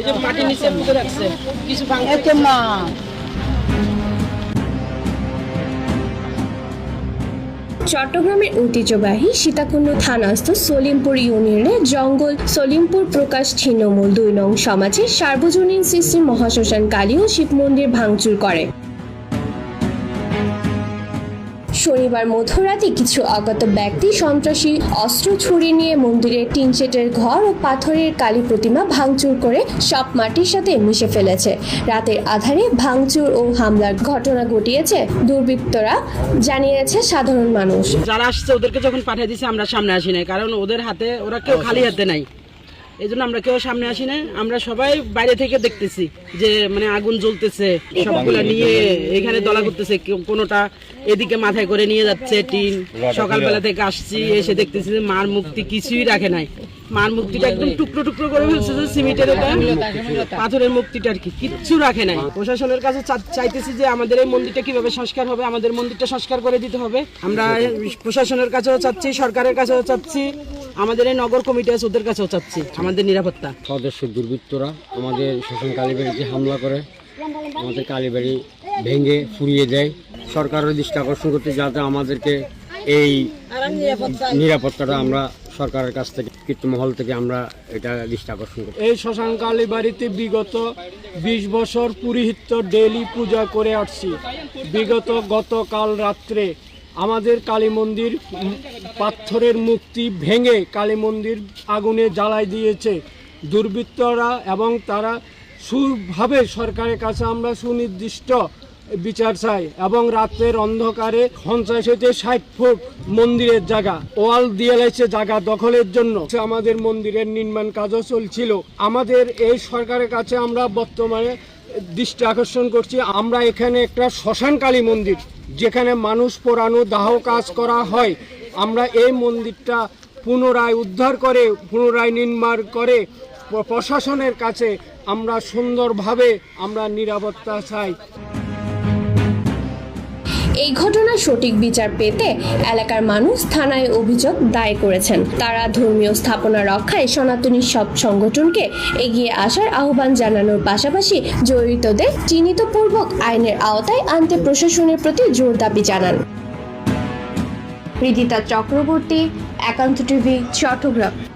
এই যে মাটির নিচে পুঁতে রাখছে কিছু ভাঙছে। মা। চট্টগ্রামের ঐতিহ্যবাহী সীতাকুণ্ড থানাস্থ সলিমপুর ইউনিয়নের জঙ্গল সলিমপুর প্রকাশ ছিন্নমূল দুই নং সমাজে সার্বজনীন শ্রী মহাশ্মশান কালী ও শিব মন্দির ভাঙচুর করে। শনিবার মধ্যরাতে কিছু আগত ব্যক্তি সন্ত্রাসী অস্ত্র ছুরি নিয়ে মন্দিরের টিন শেটের ঘর ও পাথরের কালী প্রতিমা ভাঙচুর করে সব মাটির সাথে মিশে ফেলেছে। রাতের আধারে ভাঙচুর ও হামলার ঘটনা ঘটিয়েছে দুর্বৃত্তরা, জানিয়েছে সাধারণ মানুষ। যারা আসছে ওদেরকে যখন পাঠিয়ে দিছে, আমরা সামনে আসি নাই, কারণ ওদের হাতে ওরা কেউ খালি হাতে নাই। এই জন্য আমরা কেউ সামনে আসি নাই আমরা সবাই বাইরে থেকে দেখতেছি যে মানে আগুন জ্বলতেছে, সবগুলা নিয়ে এখানে দলা করতেছে কোনোটা এদিকে মাথায় করে নিয়ে যাচ্ছে, টিন। সকালবেলা থেকে আসছি, এসে দেখতেছি মার মুক্তি কিছুই রাখে নাই। মার মুক্তিটা একদম টুকরো টুকরো করে ফেলছে যে সিমেন্টের এটা। পাথরের মুক্তিটা আর কি, কিচ্ছু রাখে নাই। প্রশাসনের কাছে চাইতেছি যে আমাদের এই মন্দিরটা কীভাবে সংস্কার হবে, আমাদের মন্দিরটা সংস্কার করে দিতে হবে। আমরা প্রশাসনের কাছেও চাচ্ছি, সরকারের কাছেও চাচ্ছি। আমাদের এই নগর কমিটি আছে ওদের কাছেও চাচ্ছি আমাদের নিরাপত্তা। সদস্য দুর্বৃত্তরা আমাদের শ্মশান কালীবাড়িতে হামলা করে আমাদের কালীবাড়ি ভেঙে ফুরিয়ে দেয়। সরকারের দৃষ্টি আকর্ষণ করতে যাতে আমাদেরকে এই নিরাপত্তাটা আমরা সরকারের কাছ থেকে কীর্তমহল থেকে আমরা এটা দৃষ্টি আকর্ষণ করি এই শ্মশান কালী বাড়িতে বিগত বিশ বছর পুরোহিত্য ডেলি পূজা করে আসছি। বিগত গতকাল রাত্রে আমাদের কালী মন্দির পাথরের মূর্তি ভেঙে কালী মন্দির আগুনে জ্বালাই দিয়েছে। দুর্বৃত্তরা এবং তারা সুভাবে সরকারের কাছে আমরা সুনির্দিষ্ট বিচার চাই এবং রাতের অন্ধকারে পঞ্চাশ হইতে ষাট ফুট মন্দিরের জায়গা, ওয়াল দিয়ে লাইছে জায়গা দখলের জন্য। আমাদের মন্দিরের নির্মাণ কাজও চলছিল। আমাদের এই সরকারের কাছে আমরা বর্তমানে দৃষ্টি আকর্ষণ করছি। আমরা এখানে একটা শ্মশান কালী মন্দির যেখানে মানুষ পোড়ানো দাহ কাজ করা হয়, আমরা এই মন্দিরটা পুনরায় উদ্ধার করে, পুনরায় নির্মাণ করে প্রশাসনের কাছে আমরা সুন্দরভাবে আমরা নিরাপত্তা চাই। এই ঘটনার সঠিক বিচার পেতে এলাকার মানুষ থানায় অভিযোগ দায়ের করেছেন। তারা ধর্মীয় স্থাপনা রক্ষায় সনাতনী সব সংগঠনকে এগিয়ে আসার আহ্বান জানানোর পাশাপাশি জড়িতদের চিহ্নিতপূর্বক আইনের আওতায় আনতে প্রশাসনের প্রতি জোর দাবি জানান। রিদিতা চক্রবর্তী, একান্ত টিভি, চট্টগ্রাম।